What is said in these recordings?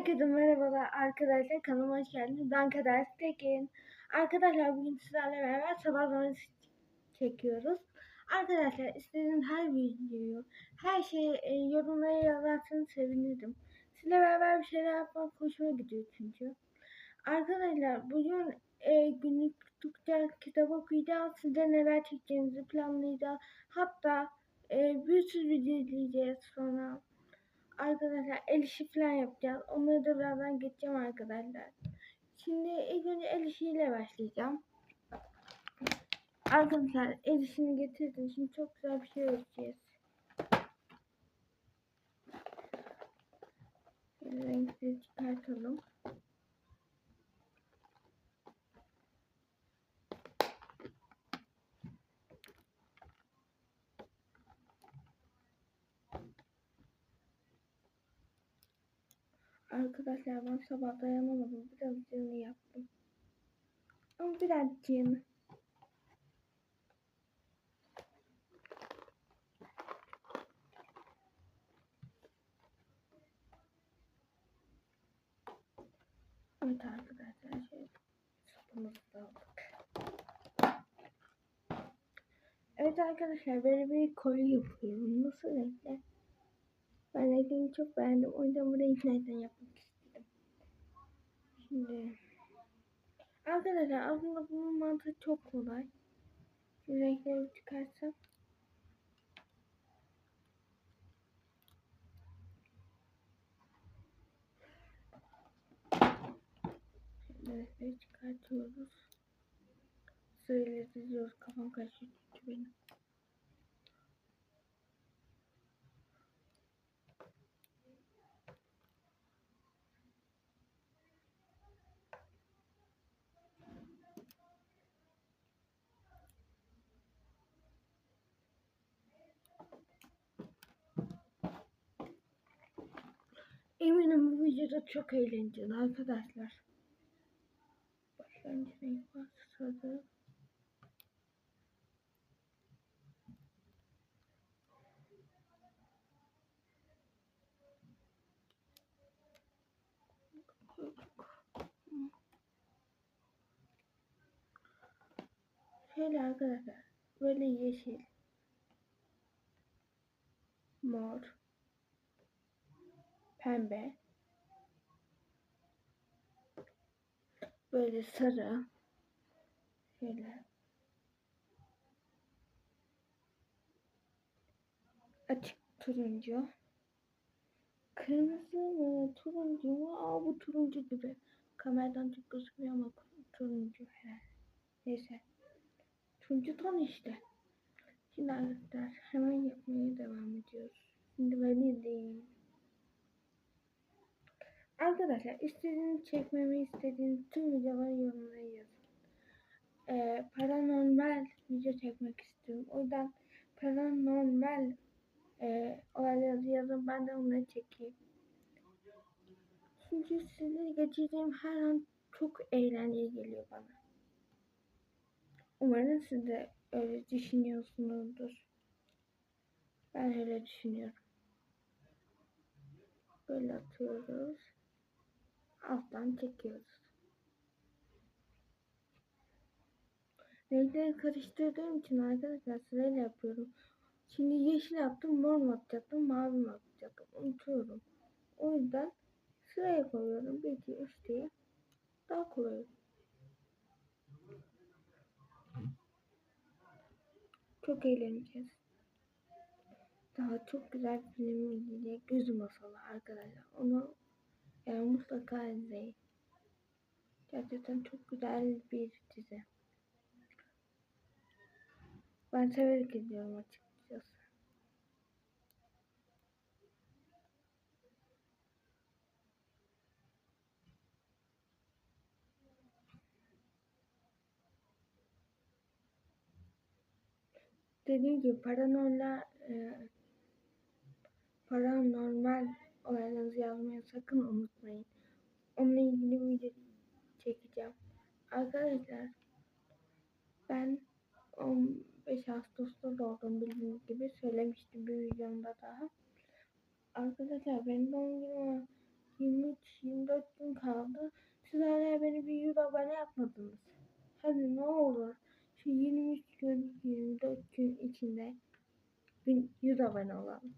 Herkese merhabalar arkadaşlar kanalıma hoş geldiniz. Ben Kader Tekin. Arkadaşlar bugün sizlerle beraber sabah zamanı çekiyoruz. Arkadaşlar istediğiniz her videoyu, her şeyi e, yorumlara yazarsanız sevinirim. Sizle beraber bir şeyler yapmak hoşuma gidiyor çünkü. Arkadaşlar bugün e, günlük tuttukça kitap okuyacağız. Size neler çekeceğinizi planlayacağız. Hatta e, bir sürü video izleyeceğiz sonra arkadaşlar el işi falan yapacağız. Onları da birazdan geçeceğim arkadaşlar. Şimdi ilk önce el işiyle başlayacağım. Arkadaşlar el işini getirdim. Şimdi çok güzel bir şey ölçeceğiz. Renkleri çıkartalım. Arkadaşlar ben sabah dayanamadım. Birazcığını yaptım. Ama birazcığını. Evet arkadaşlar şey sapımızı da aldık. Evet arkadaşlar böyle bir kolye yapıyorum. Nasıl renkler? Ben renklerini çok beğendim. O yüzden bu renklerden istedim. Şimdi arkadaşlar aslında bunun mantığı çok kolay. Şimdi renkleri çıkarsam renkleri çıkartıyoruz. Sırayla diziyoruz. Kafam karışıyor çünkü benim. Eminim bu videoda çok eğlenceli arkadaşlar. Başlangıç renk var. Şöyle arkadaşlar böyle yeşil mor pembe böyle sarı. Şöyle. Açık turuncu. Kırmızı mı turuncu mu? Aa bu turuncu gibi. Kameradan çok gözükmüyor ama turuncu. Herhalde neyse. Turuncu ton işte. Şimdi arkadaşlar hemen yapmaya devam ediyoruz. Şimdi beni izleyin Arkadaşlar istediğiniz çekmemi istediğiniz tüm videoları yorumlara yazın. Ee, paranormal video çekmek istiyorum. O yüzden paranormal e, olayları yazın ben de onları çekeyim. Çünkü sizinle geçirdiğim her an çok eğlenceli geliyor bana. Umarım siz de öyle düşünüyorsunuzdur. Ben öyle düşünüyorum. Böyle atıyoruz alttan çekiyoruz. Renkleri karıştırdığım için arkadaşlar sırayla yapıyorum. Şimdi yeşil yaptım, mor mu atacaktım, mavi mi atacaktım unutuyorum. O yüzden sıraya koyuyorum. 1, 2, 3 diye. Daha kolay Çok eğleneceğiz. Daha çok güzel film izleyecek. Göz masalı arkadaşlar. Onu yani mutlaka izleyin. Gerçekten çok güzel bir dizi. Ben severek izliyorum açıkçası. Dediğim gibi paranormal e, paranormal olaylarınızı yazmayı sakın unutmayın. Onunla ilgili video çekeceğim. Arkadaşlar ben 15 Ağustos'ta doğdum bildiğiniz gibi söylemiştim bir videomda daha. Arkadaşlar benim doğum günüm 23-24 gün kaldı. Siz hala beni bir 100 abone yapmadınız. Hadi ne olur. Şu 23 gün, 24 gün içinde bir 100 abone olalım.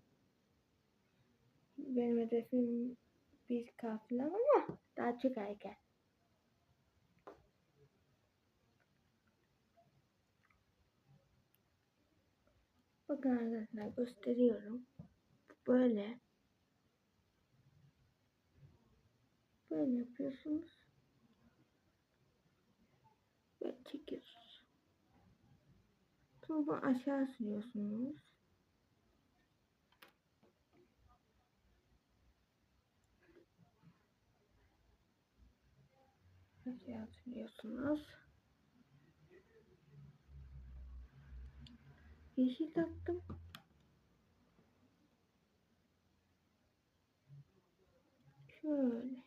Benim hedefim 1K falan ama daha çok erken. Bakın arkadaşlar gösteriyorum. Böyle. Böyle yapıyorsunuz. Böyle çekiyorsunuz. Sonra aşağı sürüyorsunuz. Aşağı sürüyorsunuz. Yeşil taktım. Şöyle.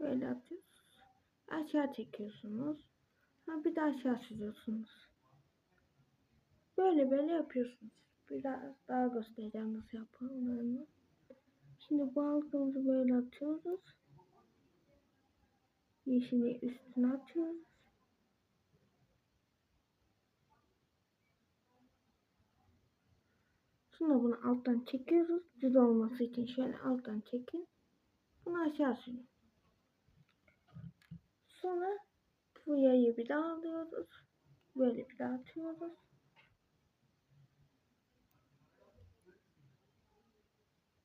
Böyle atıyorsunuz. Aşağı çekiyorsunuz. Ha bir de aşağı sürüyorsunuz. Böyle böyle yapıyorsunuz. Biraz daha göstereceğim nasıl yapıldığını. Şimdi bu halkımızı böyle atıyoruz. Yeşili üstüne atıyoruz. Sonra bunu alttan çekiyoruz. Düz olması için şöyle alttan çekin. Bunu aşağı sürün. Sonra bu yayı bir daha alıyoruz. Böyle bir daha atıyoruz.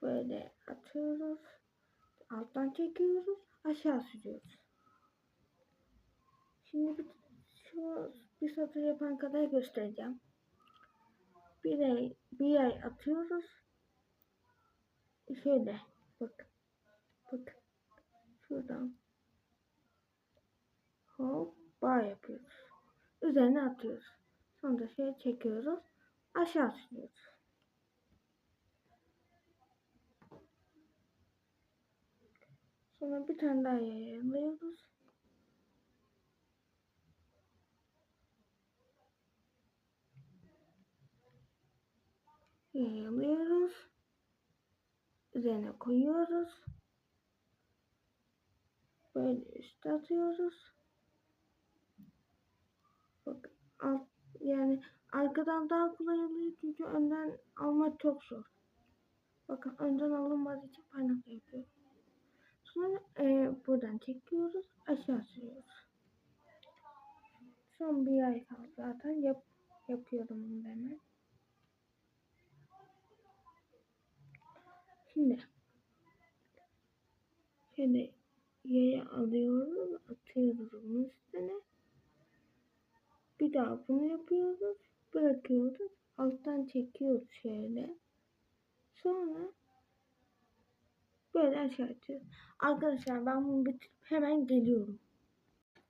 Böyle atıyoruz. Alttan çekiyoruz. Aşağı sürüyoruz. Şimdi bir, şu bir satır yapan kadar göstereceğim. Bir ay, bir ay atıyoruz. Şöyle bak. Bak. Şuradan. Hop bağ yapıyoruz. Üzerine atıyoruz. Sonra şöyle çekiyoruz. Aşağı sürüyoruz. Sonra bir tane daha yayınlıyoruz. Yayılıyoruz. Üzerine koyuyoruz. Böyle üstte atıyoruz. Bak alt, yani arkadan daha kolay oluyor çünkü önden almak çok zor. Bakın önden alınmaz için parmak yapıyor. Sonra e, buradan çekiyoruz. Aşağı sürüyoruz. Son bir ay kaldı zaten. Yap, yapıyorum bunu hemen. Şimdi şöyle yaya alıyoruz, atıyoruz bunun üstüne. Bir daha bunu yapıyoruz, bırakıyoruz, alttan çekiyoruz şöyle. Sonra böyle aşağı atıyoruz. Arkadaşlar ben bunu bitirip hemen geliyorum.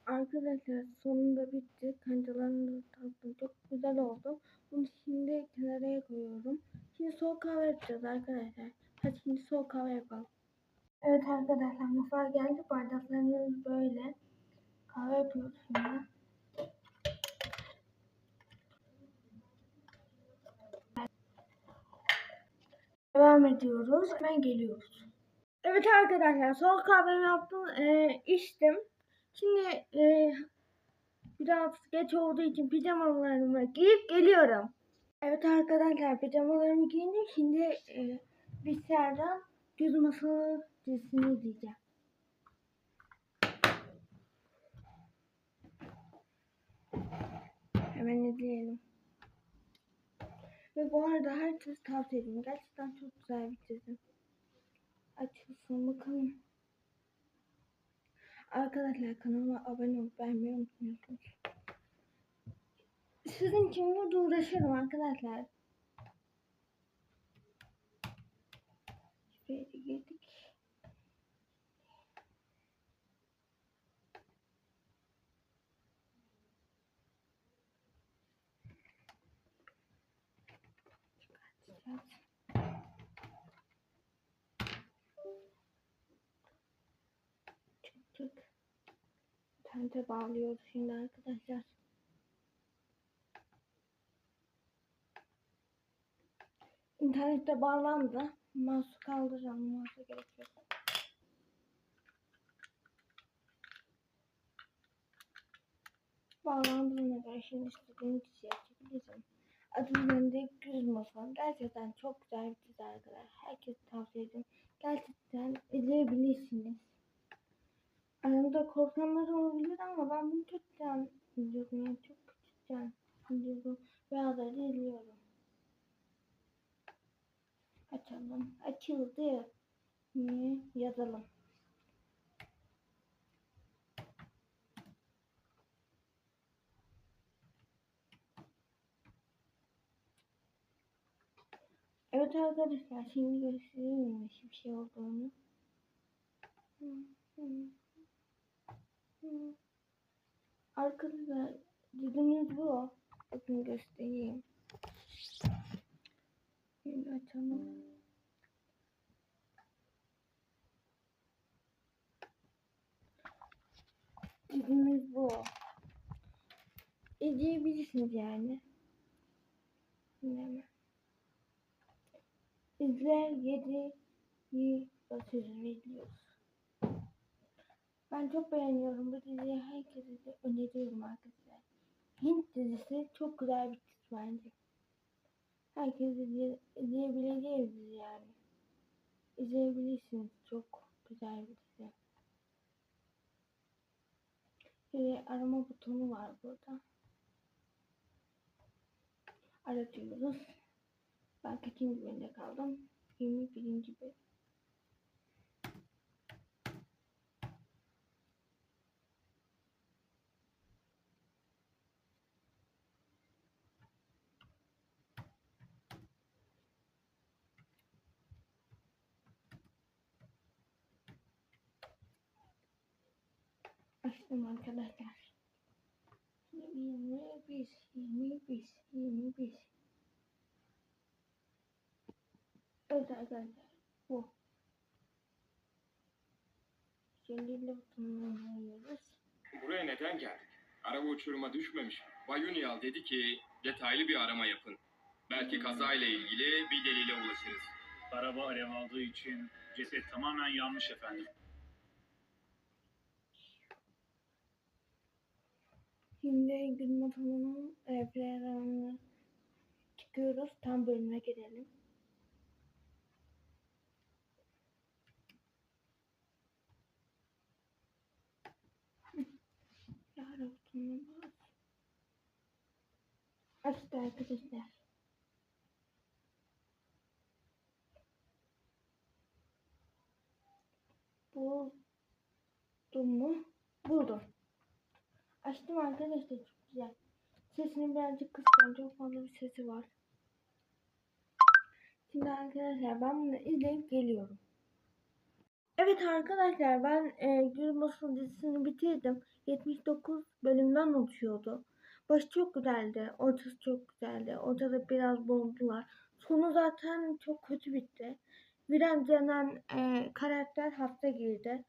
Arkadaşlar sonunda bitti. Kancalarını da taktım. Çok güzel oldu. Bunu şimdi kenara koyuyorum. Şimdi soğuk kahve yapacağız arkadaşlar. Hadi şimdi soğuk kahve yapalım. Evet arkadaşlar mutfağa geldi. Bardaklarımız böyle. Kahve yapıyoruz şimdi. Devam ediyoruz. Hemen geliyoruz. Evet arkadaşlar soğuk kahvemi yaptım. Ee, içtim. Şimdi e, biraz geç olduğu için pijamalarımı giyip geliyorum. Evet arkadaşlar pijamalarımı giyindim. Şimdi e, bilgisayardan göz masalı dizisini izleyeceğim. Hemen izleyelim. Ve bu arada herkes tavsiye ederim. Gerçekten çok güzel bir dizi. Açılsın bakalım. Arkadaşlar kanalıma abone olup beğenmeyi unutmuyorsunuz. Sizin için burada uğraşıyorum arkadaşlar. Da girdik. Çıkartacağız. Çık çık. Tente bağlıyoruz şimdi arkadaşlar. İnternette bağlandı. Mouse'u kaldıracağım. Mouse'a gerek yok. Bağlandığına göre şimdi istediğim kişiye çekebilirim. Adım Döndü Güz Mosfam. Gerçekten çok güzel bir dizi arkadaşlar. Herkese tavsiye ederim. Gerçekten izleyebilirsiniz. Aramda korkanlar olabilir ama ben bunu çok can izliyorum. Yani çok küçükken izliyorum. Veya da izliyorum. Açalım. Açıldı. Niye? Yazalım. Evet arkadaşlar şimdi göstereyim nasıl bir şey olduğunu. Arkadaşlar dizimiz bu. Bakın göstereyim. Şimdi açalım. Dizimiz bu. İzleyebilirsiniz yani. Hemen. İzler 7'yi basıyoruz izliyoruz. Ben çok beğeniyorum bu diziyi. Herkese de öneriyorum arkadaşlar. Hint dizisi çok güzel bir dizi bence. Herkes izleye, izleyebileceği bir dizi yani. İzleyebilirsiniz. Çok güzel bir dizi. Şöyle arama butonu var burada. Aratıyoruz. Ben kaçıncı bölümde kaldım? 21. bölüm. Açtım arkadaşlar. 21, 21, 21. Evet arkadaşlar bu. Şimdi butonunu arıyoruz. Buraya neden geldik? Araba uçuruma düşmemiş. Bayunyal dedi ki detaylı bir arama yapın. Belki kazayla ilgili bir delile ulaşırız. Araba alev aldığı için ceset tamamen yanmış efendim. Şimdi gün motorunun e, programını çıkıyoruz. Tam bölüme girelim. Açtı arkadaşlar. Buldum mu? Buldum. Açtım arkadaşlar çok güzel. Sesini birazcık kısacağım. Çok fazla bir sesi var. Şimdi arkadaşlar ben bunu izleyip geliyorum. Evet arkadaşlar ben e, Gülbasın dizisini bitirdim. 79 bölümden oluşuyordu. Başı çok güzeldi. Ortası çok güzeldi. Ortada biraz bozdular. Sonu zaten çok kötü bitti. Viren denen e, karakter hapse girdi.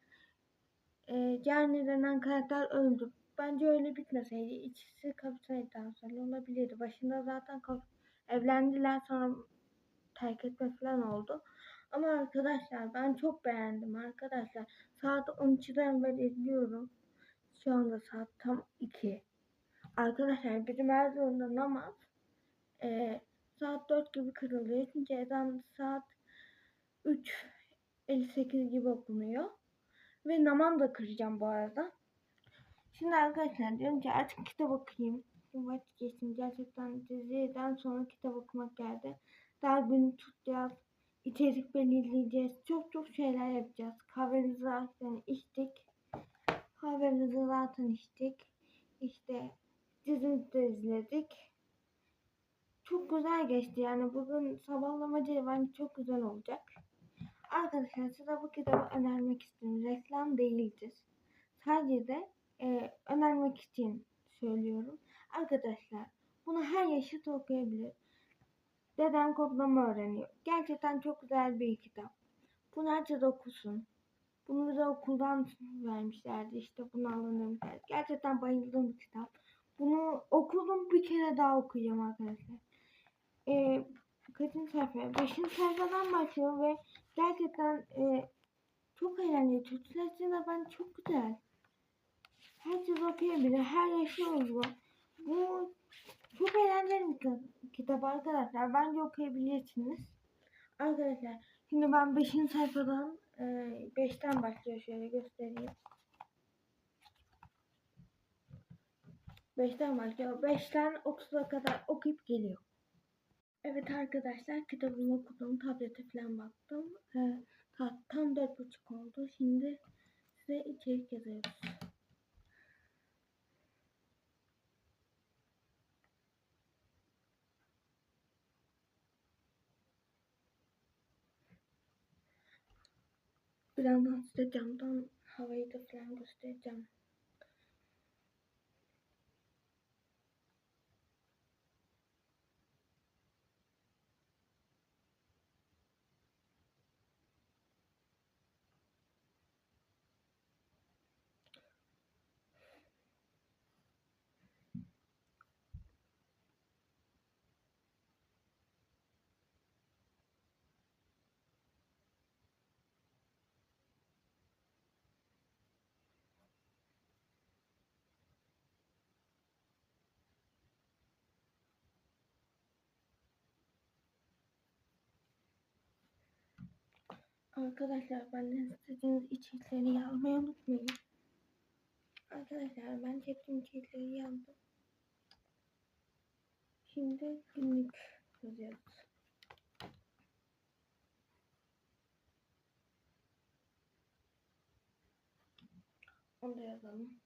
E, Cerny denen karakter öldü. Bence öyle bitmeseydi. İkisi kapsaydı sonra olabilirdi. Başında zaten evlendiler sonra terk etme falan oldu. Ama arkadaşlar ben çok beğendim arkadaşlar. Saat 12'den beri izliyorum. Şu anda saat tam 2. Arkadaşlar bizim Erzurum'da namaz e, saat 4 gibi kırılıyor. Çünkü ezan saat 3.58 gibi okunuyor. Ve namaz da kıracağım bu arada. Şimdi arkadaşlar diyorum ki artık kitap okuyayım. Vakit geçtim. Gerçekten diziden sonra kitap okumak geldi. Daha gün tutacağız. içerik belirleyeceğiz. Çok çok şeyler yapacağız. Kahvemizi zaten içtik. Kahvemizi zaten içtik. İşte dizimizi de izledik. Çok güzel geçti yani bugün sabahlamacı bence çok güzel olacak. Arkadaşlar size bu kitabı önermek istiyorum. Reklam değildir. Sadece de e, önermek için söylüyorum. Arkadaşlar bunu her yaşıt okuyabilir. Dedem kodlama öğreniyor. Gerçekten çok güzel bir kitap. Bunu herkes okusun. Bunu bize okuldan vermişlerdi. İşte bunu alın demişler. Gerçekten bayıldığım bir kitap. Bunu okudum bir kere daha okuyacağım arkadaşlar. Ee, kaçıncı sayfa? Beşinci sayfadan başlıyor ve gerçekten e, çok eğlenceli. Türk sinemasında ben çok güzel. Herkes okuyabilir. Her yaşı uzun. Bu çok eğlenceli bir ki- kitap arkadaşlar. Bence okuyabilirsiniz. Arkadaşlar şimdi ben 5. sayfadan 5'ten başlıyor şöyle göstereyim. 5'ten başlıyor. 5'ten 30'a kadar okuyup geliyor. Evet arkadaşlar kitabımı okudum. Tablete falan baktım. Ee, ta- tam 4.30 oldu. Şimdi size içerik yazıyoruz. Birazdan size camdan havayı da falan göstereceğim. Arkadaşlar benden istediğiniz içerikleri yazmayı unutmayın. Arkadaşlar ben çektiğim içerikleri yazdım. Şimdi günlük yazıyoruz. Onu da yazalım.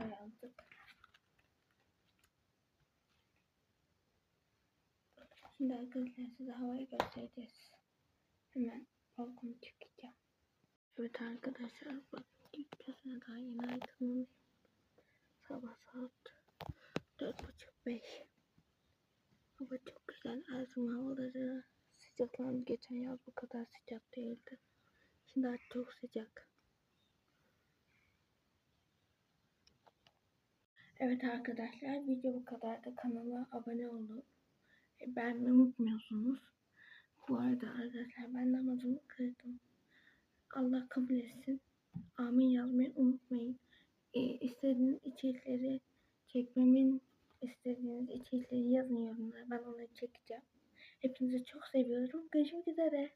Da yazdık. Şimdi arkadaşlar size havayı göstereceğiz. Hemen balkona çıkacağım. Evet arkadaşlar bak gitmesine daha yeni aydınlanıyor. Sabah saat dört buçuk beş. Hava çok güzel. Erzurum havaları sıcaklandı. Geçen yaz bu kadar sıcak değildi. Şimdi artık çok sıcak. Evet arkadaşlar video bu kadardı. Kanala abone olun. E, Beğenmeyi unutmuyorsunuz. Bu arada arkadaşlar ben namazımı kırdım. Allah kabul etsin. Amin yazmayı unutmayın. E, istediğiniz içerikleri çekmemin istediğiniz içerikleri yazın yorumlara. Ben onları çekeceğim. Hepinizi çok seviyorum. Görüşmek üzere.